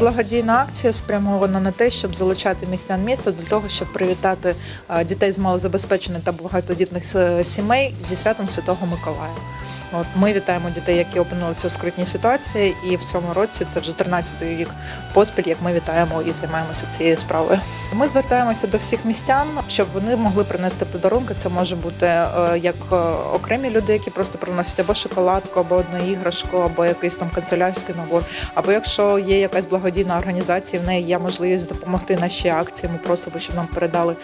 Благодійна акція спрямована на те, щоб залучати містян міста для того, щоб привітати е, дітей з малозабезпечених та багатодітних сімей зі святом Святого Миколая. От ми вітаємо дітей, які опинилися у скрутній ситуації, і в цьому році це вже 13-й рік поспіль, як ми вітаємо і займаємося цією справою. Ми звертаємося до всіх містян, щоб вони могли принести подарунки. Це може бути е, як е, окремі люди, які просто приносять або шоколадку, або одну іграшку, або якийсь там канцелярський набор. Або якщо є якась благодійна організація, в неї є можливість допомогти нашій акції. Ми просимо, щоб нам передали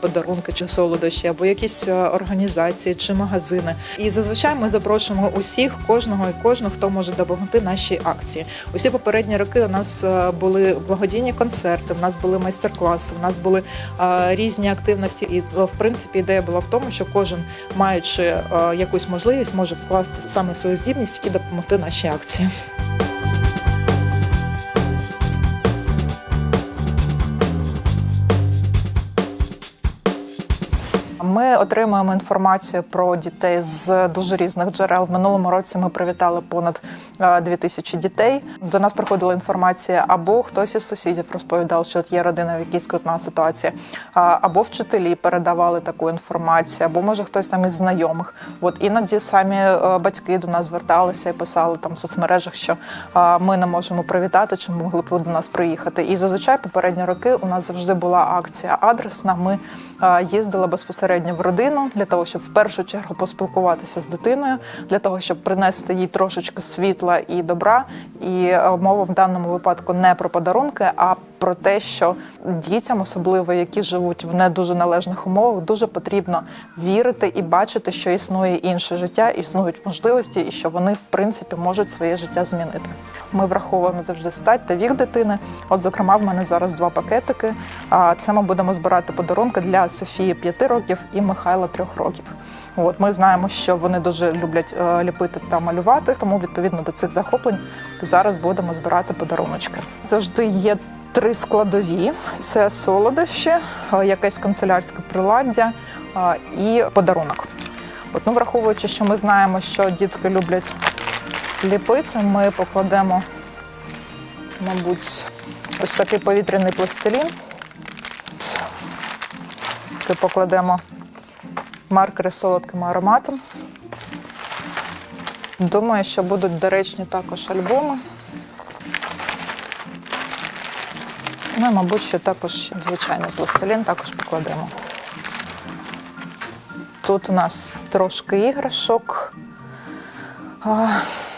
подарунки чи солодощі, або якісь е, організації чи магазини. І зазвичай ми запрошуємо усіх, кожного і кожного, хто може допомогти нашій акції. Усі попередні роки у нас е, були благодійні концерти, у нас були майстер-класи, у нас були е, різні активності. І в принципі ідея була в тому, що кожен, маючи е, якусь можливість, може вкласти саме свою здібність і допомогти нашій акції. Ми отримуємо інформацію про дітей з дуже різних джерел. В минулому році ми привітали понад е, 2000 дітей. До нас приходила інформація, або хтось із сусідів розповідав, що є родина в якійсь скрутна ситуація, або вчителі передавали таку інформацію, або може хтось там із знайомих. От іноді самі е, батьки до нас зверталися і писали там в соцмережах, що ми не можемо привітати, чи могли б до нас приїхати. І зазвичай попередні роки у нас завжди була акція адресна. Ми е, їздили безпосередньо в родину для того, щоб в першу чергу поспілкуватися з дитиною, для того, щоб принести їй трошечки світла і добра. І е, мова в даному випадку не про подарунки, а про те, що дітям, особливо які живуть в не дуже належних умовах, дуже потрібно вірити і бачити, що існує інше життя, існують можливості, і що вони в принципі можуть своє життя змінити. Ми враховуємо завжди стать та вік дитини. От, зокрема, в мене зараз два пакетики. А це ми будемо збирати подарунки для Софії 5 років і Михайла 3 років. От ми знаємо, що вони дуже люблять е, ліпити та малювати, тому відповідно до цих захоплень зараз будемо збирати подаруночки. Завжди є три складові: це солодощі, е, якесь канцелярське приладдя е, і подарунок. От, ну, враховуючи, що ми знаємо, що дітки люблять ліпити, ми покладемо, мабуть, ось такий повітряний пластилін. Ми покладемо маркери з солодким ароматом. Думаю, що будуть доречні також альбоми. Ну, мабуть, ще також звичайний пластилін також покладемо. Тут у нас трошки іграшок.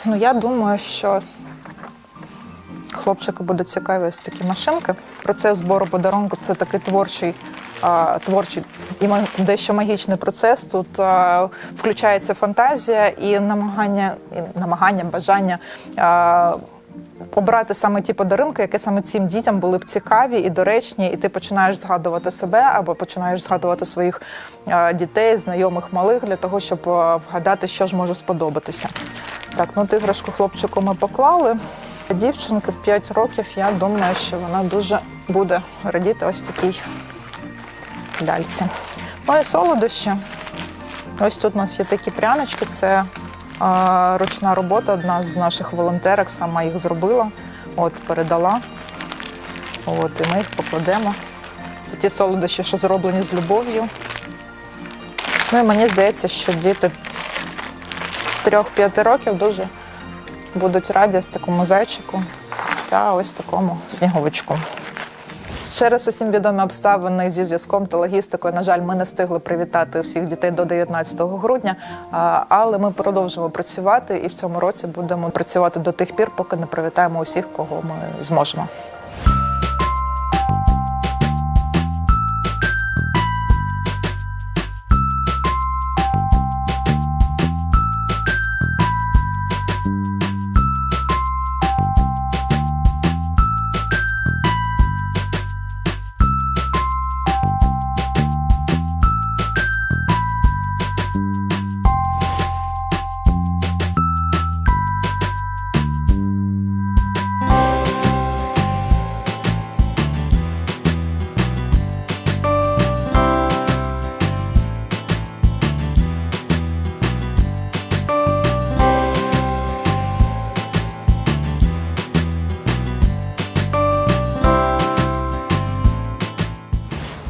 Ну, я думаю, що хлопчику буде цікаві ось такі машинки. Процес збору подарунку це такий творчий, творчий і дещо магічний процес. Тут включається фантазія і намагання, і намагання, бажання. Обрати саме ті подарунки, які саме цим дітям були б цікаві і доречні, і ти починаєш згадувати себе або починаєш згадувати своїх е, дітей, знайомих малих для того, щоб е, вгадати, що ж може сподобатися. Так, ну от іграшку хлопчику ми поклали. Дівчинки в 5 років, я думаю, що вона дуже буде радіти ось такій ляльці. Ну і солодощі. Ось тут у нас є такі прянички. Це ручна робота. Одна з наших волонтерок сама їх зробила, от передала. От, і ми їх покладемо. Це ті солодощі, що зроблені з любов'ю. Ну і мені здається, що діти 3-5 років дуже будуть раді ось такому зайчику та ось такому сніговичку. Через усім відомі обставини зі зв'язком та логістикою, на жаль, ми не встигли привітати всіх дітей до 19 грудня, але ми продовжимо працювати і в цьому році будемо працювати до тих пір, поки не привітаємо усіх, кого ми зможемо.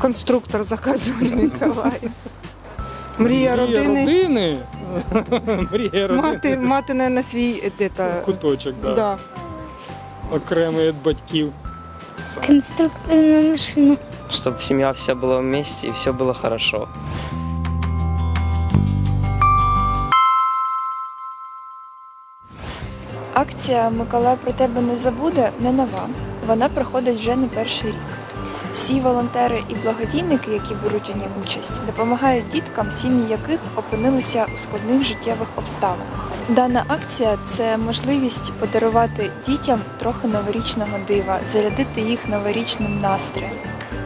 конструктор заказували Миколаїв. Мрія родини. родини. Мрія родини. Мати, мати на свій е, та, Куточок, да. да. окремий від батьків. Конструкторную машину. чтобы семья вся была вместе и все было хорошо. Акція Миколай про тебе не забуде не нова. Вона проходить вже не перший рік. Всі волонтери і благодійники, які беруть у ній участь, допомагають діткам, сім'ї яких опинилися у складних життєвих обставинах. Дана акція це можливість подарувати дітям трохи новорічного дива, зарядити їх новорічним настроєм.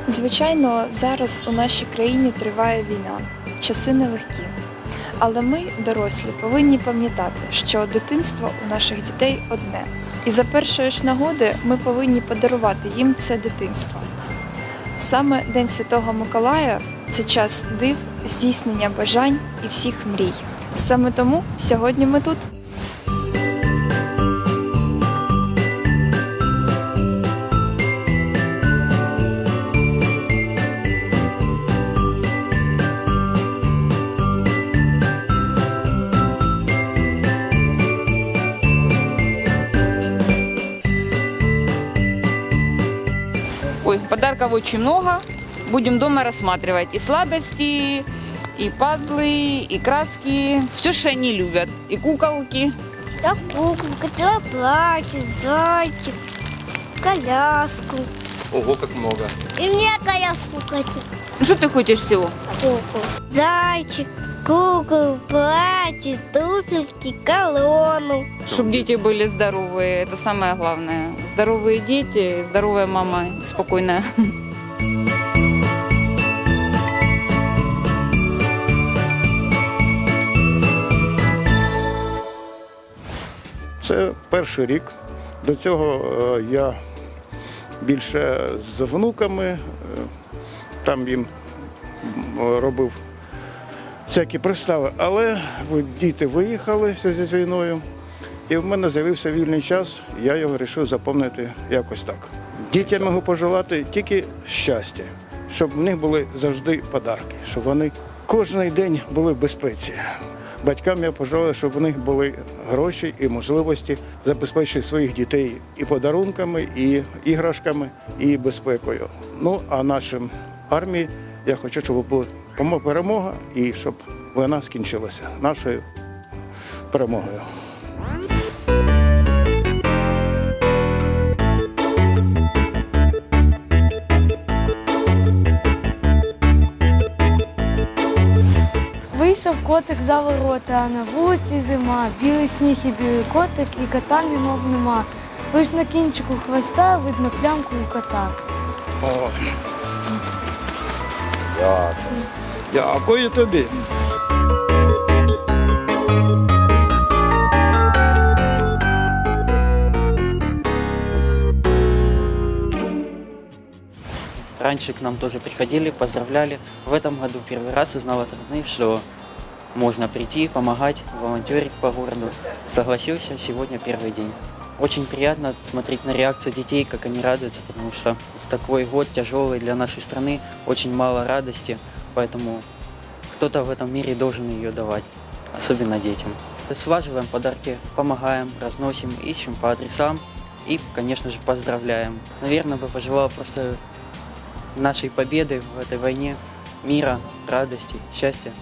Звичайно, зараз у нашій країні триває війна, часи нелегкі. Але ми, дорослі, повинні пам'ятати, що дитинство у наших дітей одне. І за першої ж нагоди ми повинні подарувати їм це дитинство. Саме День Святого Миколая це час див, здійснення бажань і всіх мрій. Саме тому сьогодні ми тут. Ой, подарков очень много. Будем дома рассматривать и сладости, и пазлы, и краски. Все, что они любят. И куколки. Я куклу, хотела платье, зайчик, коляску. Ого, как много. И мне коляску. Ну, что ты хочешь всего? Куклу. Зайчик, куклу, платье, туфельки, колонну. Чтобы дети были здоровые. Это самое главное. Здоровые дети, здоровая мама, спокойная. Це перший рік. До цього е, я більше з внуками, е, там їм робив всякі пристави. Але діти виїхали зв'язку з війною, і в мене з'явився вільний час, я його вирішив заповнити якось так. Дітям можу пожелати тільки щастя, щоб в них були завжди подарки, щоб вони кожен день були в безпеці. Батькам я пожелаю, щоб в них були гроші і можливості забезпечити своїх дітей і подарунками, і іграшками, і безпекою. Ну а нашим армії я хочу, щоб була перемога і щоб війна скінчилася нашою перемогою. котик за ворота, а на вулиці зима, білий сніг і білий котик, і кота немов нема. Лиш на кінчику хвоста видно плямку у кота. О. Дякую. Дякую тобі. Раньше к нам тоже приходили, поздравляли. В этом году первый раз узнал от родных, что можно прийти, помогать, волонтерить по городу. Согласился, сегодня первый день. Очень приятно смотреть на реакцию детей, как они радуются, потому что в такой год тяжелый для нашей страны очень мало радости, поэтому кто-то в этом мире должен ее давать, особенно детям. Слаживаем подарки, помогаем, разносим, ищем по адресам и, конечно же, поздравляем. Наверное, бы пожелал просто нашей победы в этой войне, мира, радости, счастья.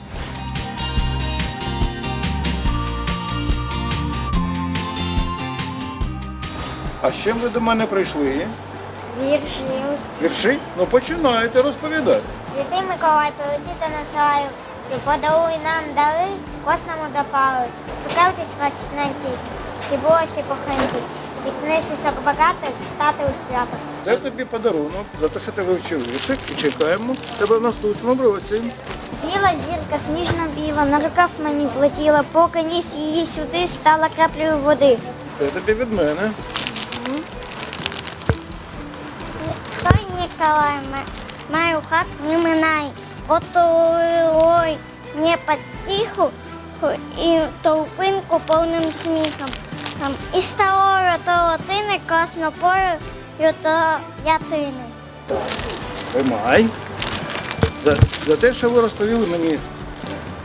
А з чим ви до мене прийшли? Вірши. Вірші? Ну починайте розповідати. Святий Миколай, прилети до нас раю, і подаруй нам дари, кожному допали. Цукерки смачненькі, і булочки похенькі, і книжки сок багатих, читати у свято. Це тобі подарунок за те, що ти вивчив віршик і чекаємо тебе в наступному році. Біла зірка, сніжно біла, на рукав мені злетіла, поки ніс її сюди стала краплею води. Це тобі від мене. Ма- мою хат не минай, ото ой, не потиху, і толпинку повним сміхом. І латини, краснопою то ятини. Тримай. за, за те, що ви розповіли мені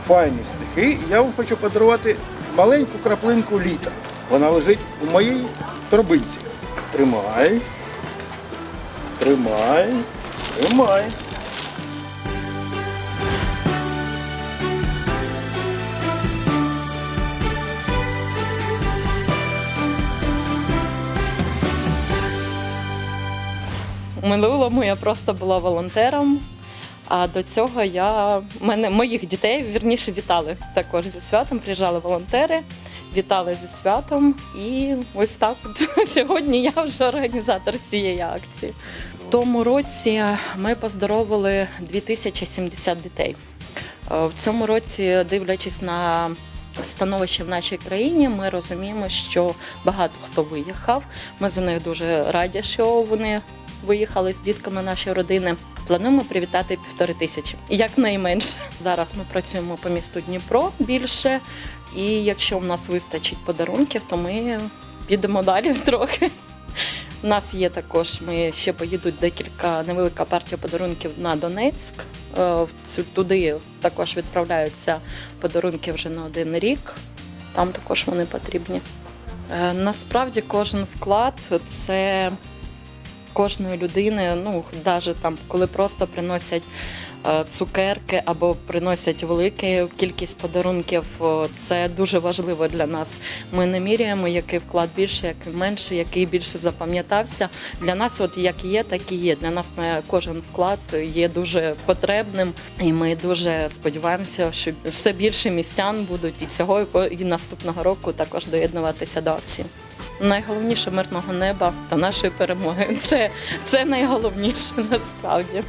файні стихи. Я вам хочу подарувати маленьку краплинку літа. Вона лежить у моїй торбинці. Тримай. Тримай. Тримай. У минулому я просто була волонтером. А до цього я мене моїх дітей вірніше вітали також зі святом. Приїжджали волонтери, вітали зі святом. І ось так от сьогодні я вже організатор цієї акції. В тому році ми поздоровили 2070 дітей. Е, В цьому році, дивлячись на становище в нашій країні, ми розуміємо, що багато хто виїхав. Ми за них дуже раді, що вони виїхали з дітками нашої родини. Плануємо привітати півтори тисячі, якнайменше. Зараз ми працюємо по місту Дніпро більше, і якщо в нас вистачить подарунків, то ми підемо далі трохи. У нас є також, ми ще поїдуть декілька невелика партія подарунків на Донецьк. Е, Туди також відправляються подарунки вже на один рік. Там також вони потрібні. Е, Насправді кожен вклад це кожної людини, ну навіть там, коли просто приносять е, цукерки або приносять велику кількість подарунків, це дуже важливо для нас. Ми не міряємо, який вклад більше, який менше, який більше запам'ятався. Для нас, от як є, так і є. Для нас е, кожен вклад є дуже потребним, і ми дуже сподіваємося, що все більше містян будуть і цього і наступного року також доєднуватися до акції. Найголовніше мирного неба та нашої перемоги. Це, це найголовніше насправді.